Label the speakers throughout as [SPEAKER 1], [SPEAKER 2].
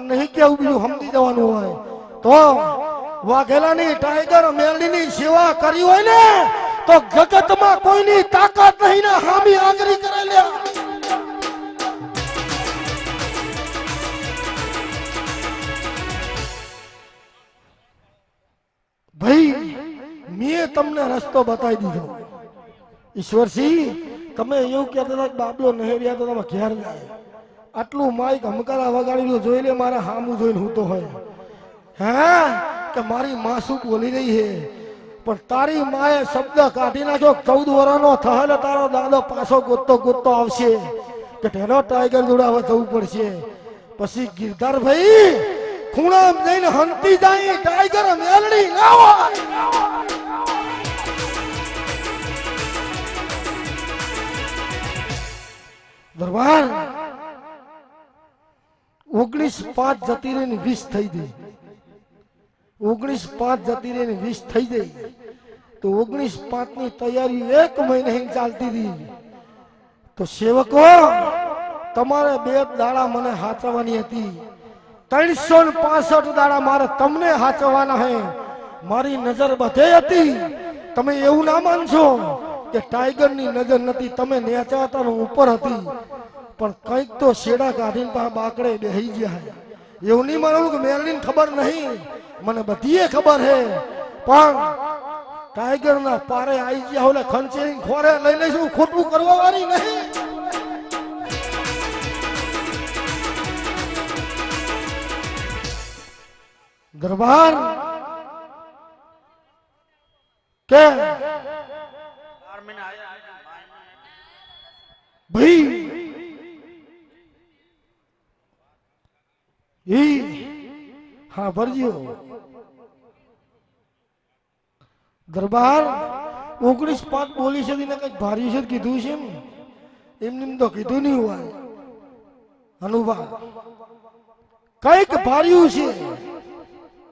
[SPEAKER 1] નહીં કેવું બીજું સમજી જવાનું હોય. તો વાઘેલાની ટાઈગર મેલડીની સેવા કરી હોય ને, તો જગતમાં કોઈની તાકાત નહીં ને હામી આંગરી કરે લે. ભાઈ, મેં તમને રસ્તો બતાવી દીધો. ઈશ્વરસિંહ, તમે એવું કહેતા હતા કે બાબલો નહીં તો તમે ઘેર જાય. આટલું માઈક હમકારા વગાડી જોઈ લે મારા હામું જોઈને હું તો હોય. હે? કે મારી માં શું બોલી રહી છે? પણ તારી માએ શબ્દ કાઢી નાખ્યો ચૌદ વર્ષનો થયેલો તારો દાદો પાછો ગોતતો ગોતતો આવશે. કે તેનો ટાઈગર જોડાવા જવું પડશે. પછી ગિરધાર ભાઈ ખૂણા જઈને હંતી જાય, ટાઈગર મેલડી લાવો દરબાર ઓગણીસ પાંચ જતી રહીને વીસ થઈ ગઈ. ઓગણીસ પાંચ જતી રહીને વીસ થઈ ગઈ. તો ઓગણીસ પાંચની તૈયારી એક મહિને ચાલતી હતી. તો સેવકો, તમારે બે દાડા મને હાચવવાની હતી. ત્રણસો ને પાસઠ દાડા મારે તમને હાચવવાના હે. મારી નજર બધે હતી. તમે એવું ના માનશો કે ટાઈગરની નજર નથી, તમે નેચાતા ઉપર હતી. પણ કંઈક તો શેડા કાઢીને પા બાકડે બેહી ગયા એવું નહીં માનવું કે મેલની ખબર નહીં. મને બધીએ ખબર હે. પણ ટાઈગર ના પારે આવી ગયા ઓલે ખંચેરી ખોરે લઈ લઈશું. ખોટું કરવા વાળી નહીં. દરબાર કે ભાઈ ઈ હા, ભરજો. દરબાર ઓગણીસ પાંચ બોલી છે ને કંઈક ભારી છે, કીધું છે એમ. એમને એમ તો કીધું નહીં હોય. અનુભવ. કંઈક ભાર્યું છે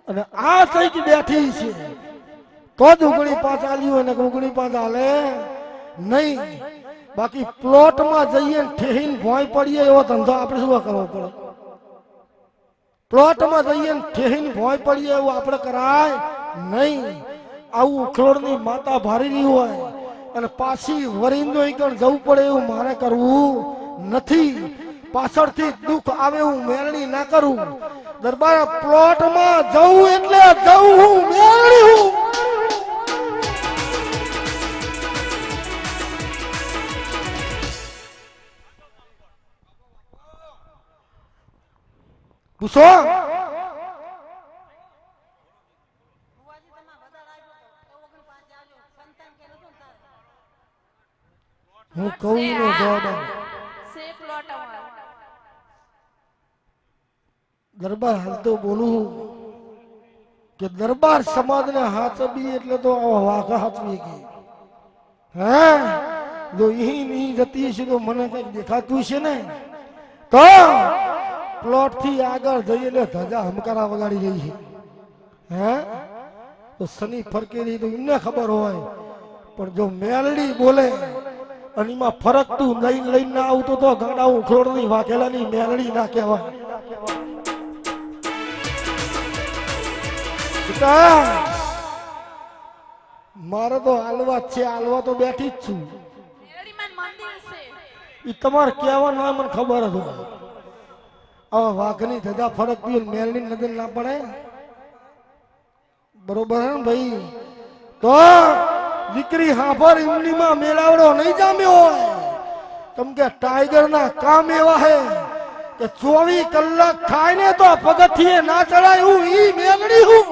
[SPEAKER 1] અને આ કંઈક બેઠી છે. તો જ ઉગણી પાંચ આલી હોય ને કે ઉગણી પાંચ હાલે નહીં. બાકી પ્લોટમાં જઈએ ઠેહીને ભોંય પડીએ એવો ધંધો આપણે શું કરવો પડે? પ્લોટમાં જઈએ ઠેહીને ભોય પડીએ એવું આપણે કરાય નહીં. આવું ઉખલોડની માતા ભારી રહી હોય અને પાછી વરિંદો કણ જવું પડે એવું મારે કરવું નથી. પાછળથી દુઃખ આવે હું મેળણી ના કરું. દરબાર પ્લોટમાં જવું એટલે જવું હું મેળણી હું કહું નો જવાબ દરબાર હાલ તો બોલું કે દરબાર સમાજ ને હાચવી એટલે તો આવા વાઘા હાચવી ગઈ. હે? જો અહીં નહીં જતી છે તો મને કંઈક દેખાતું છે ને? તો પ્લોટથી આગળ જઈએ એટલે ધજા હમકારા વગાડી રહી છે. હે? તો શનિ ફરકેલી તો એમને ખબર હોય. પણ જો મેલડી બોલે અને એમાં ફરક તું લઈને લઈને ના આવતો તો ગાડા ઉખોડની વાઘેલાની મેલડી ના કહેવાય. મારે તો હાલવા છે હાલવા તો બેઠી જ છું. એ તમારે કહેવાનું મને ખબર જ હોય. હવે વાઘની ધજા ફરક પીએ મેલની નજર ના પડે. બરોબર હે ભાઈ? તો દીકરી હાફર ઇમલીમાં મેળાવડો નહીં જામ્યો હોય. કેમ કે ટાઈગર ના કામ એવા હે કે ચોવીસ કલાક થાય ને તો પગથિયે ના ચડાય હું, ઈ મેલડી હું.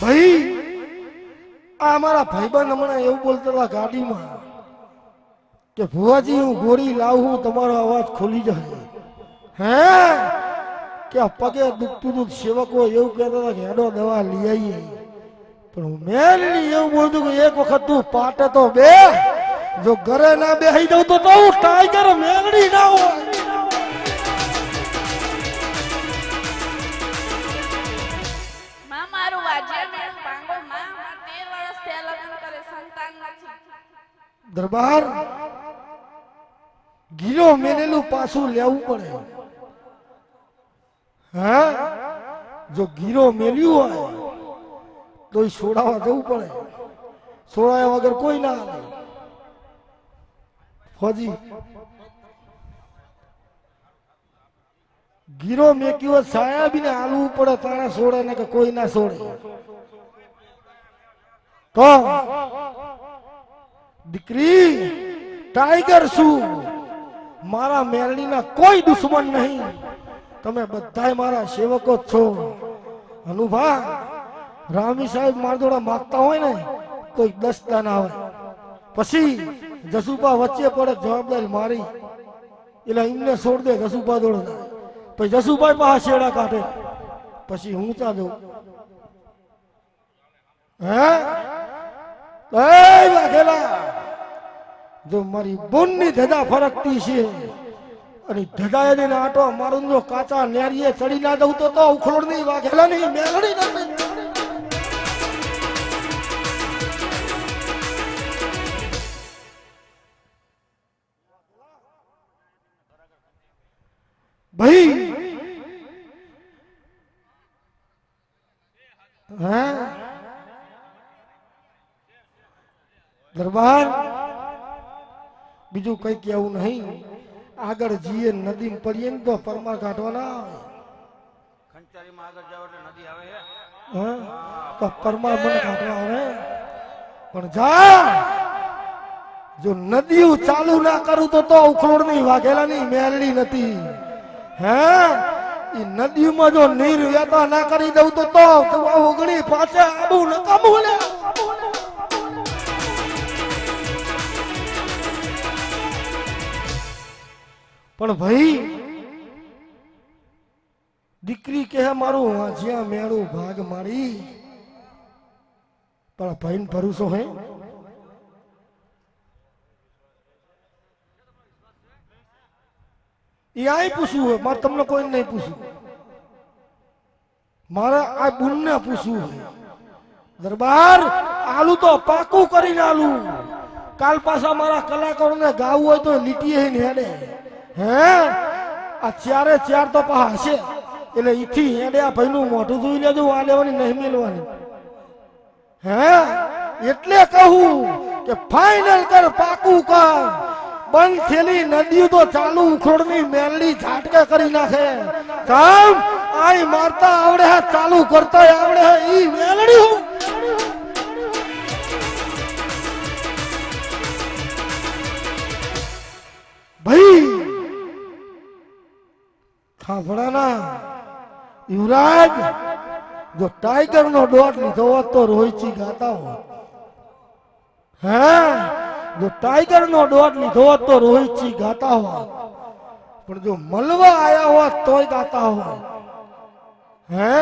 [SPEAKER 1] ભાઈ, આ અમારા ભાઈબંધ હમણાં એવું બોલતા હતા ગાડીમાં. કે ભુવાજી, હું ગોળી લાવું, તમારો અવાજ ખોલી જાય. હે? કે આ પગે દુખતું દુઃખ સેવકો એવું કહેતા હતા કે એનો દવા લઈ આવીએ. પણ મેલની એવું બોલતું કે એક વખત તું પાટે તો બે. જો ઘરે ના બેહી દઉં તો તો ટાઈગર મેલડી ના હોય.
[SPEAKER 2] માં, મારું
[SPEAKER 1] દરબાર ગીરો મેલેલું પાછું લેવું પડે. હા? જો ગીરો મેલ્યું હોય તો એ છોડાવવા જવું પડે. છોડાયા વગર કોઈ ના આવે ફોજી. ગીરો મેક્યો સાયા બી ને હાલવું પડે, તાણે છોડે ને કે કોઈ ના છોડે તો દીકરી ટાઈગર શું મારા મેરડીના કોઈ દુશ્મન નહીં. તમે બધાય મારા સેવકો છો. અનુભા, રામી સાહેબ મારદોડા માગતા હોય ને તો ઈ દસ દાન આવે. પછી જસુપા વચ્ચે પડે જવાબદારી મારી. એટલે એમને છોડ દે જસુપા દોડ. પછી જસુભાઈ પાસે શેડા કાઢે. પછી હું ચા દઉં? હે? વાઘેલા! જો મારી બોનની ધજા ફરકતી છે અને ધજા દઈને આટો મારું જો કાચા નેરીએ ચડી ના દઉં તો તો ઉખલોડ નહીં વાઘેલા નહીં, મેલડી ના ભાઈ, હા? દરબાર? બીજું કઈ કેવું નહીં. આગળ જઈએ નદી પડીએ ને તો પરમાર કાઢવાના આવે.
[SPEAKER 3] નદી?
[SPEAKER 1] તો પરમાર મને કાઢવા આવે. પણ જા! જો નદીઓ ચાલુ ના કરું તો તો ઉખલોડ નહીં વાઘેલા ની મેલડી નથી. હે? એ નદીમાં જો નીર વેતા ના કરી દઉં તો તો ઓગણી પાછા આબુ નકામું લે. પણ ભાઈ, દીકરી કહે, મારું વાંજિયા મેળું ભાગ મારી. પણ ભાઈ ભરોસો હે? એ આય પૂછવું હોય, મારે તમને કોઈ નહીં પૂછવું મારે આ બુનને પૂછવું હોય. દરબાર, આલુ તો પાકું કરીને આલુ. કાલ પાછા મારા કલાકારોને ગાવું હોય તો લીટીએ ને હેડે. હે? આ ચારે ચાર તો પા એટલે ઈથી હેડે આ ભાઈનું મોઢું જોઈ લેજો, આ લેવાની નહીં મેલવાની. હે? એટલે કહું કે ફાઈનલ કર, પાકું કર. બંધ થેલી નદીઓ તો ચાલુ, ઉખોડની મેલડી ઝાટકે કરી નાખે. કામ આઈ મારતા આવડે હે, ચાલુ કરતા આવડે હે, ઈ મેલડી હું? ભાઈ ખાફડાના યુવરાજ, જો ટાઈગર નો ડોટ લીધો હોત તો રોહિતજી ગાતા હોત. હે? જો ટાઈગર નો ડોટ લીધો હોત તો રોહિતજી ગાતા હોત. પણ જો મલવા આયા હોત તોય ગાતા હોત. હે?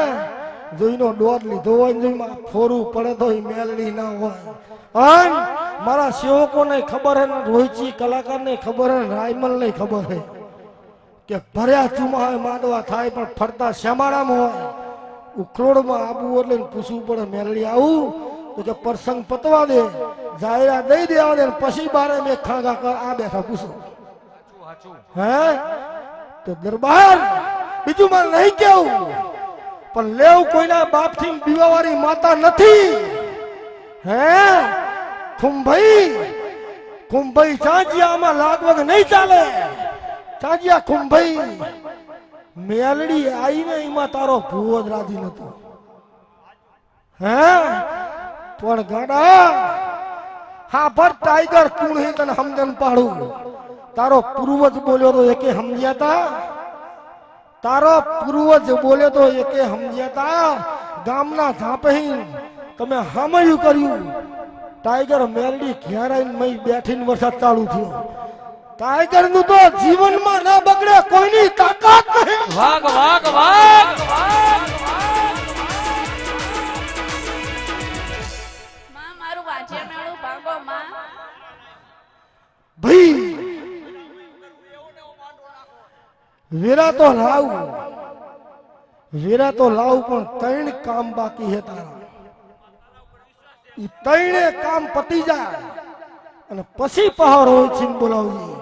[SPEAKER 1] જો એનો ડોટ લીધો હોય ને જો એમાં ફોરું પડે તો એ મેલડી ના હોય. અન મારા સેવકોને ખબર હે રોહિતજી કલાકારને ખબર હે રાયમલને ખબર હે. કે ભર્યા ચુમા માંડવા થાય પણ ફરતા શ્યામાળામાં હોય. ઉખલોડમાં આબુ એટલે પૂછવું પડે મેલડી આવું? તો કે પ્રસંગ પતવા દે જાહેરા દઈ દેવા દે પછી બારે મેં ખાગા કર, આ બેઠા પૂછો. હે? તો દરબાર, બીજું મારે નહીં કેવું. પણ લેવ કોઈના બાપથી બીવાવાળી માતા નથી. હે? ખુંભાઈ ખુંભાઈ ચાંચિયામાં લાગવગ નહીં ચાલે. ચાંચિયા કુંભઈ, મેલડી આવીને એમાં તારો ભૂવો જ રાજી નતો. હે? પણ ગાડા, હા, ભર ટાઈગર તું નહીં તને સમજણ પાડું. તારો પૂર્વજ બોલ્યો તો એકે સમજ્યા તા. તારો પૂર્વજ બોલ્યો તો એકે સમજ્યા તા. ગામના ઝાપહી તમે હામયું કર્યું. ટાઈગર મેલડી ઘેરાઈને મય બેઠીને વરસાદ ચાલુ થયો. ટાઈગરનું તો જીવનમાં ના બગડે કોઈની તાકાત નહીં.
[SPEAKER 3] વાગ વાગ
[SPEAKER 2] વાગમાં મારું વાજિયા મેળું ભાગો માં.
[SPEAKER 1] ભાઈ વેરા તો લાવ. વેરા તો લાવ પણ ત્રણ કામ બાકી હે તારા. ત્રણે કામ પતી જાય. અને પછી પહાડ હોય છે બોલાવજી.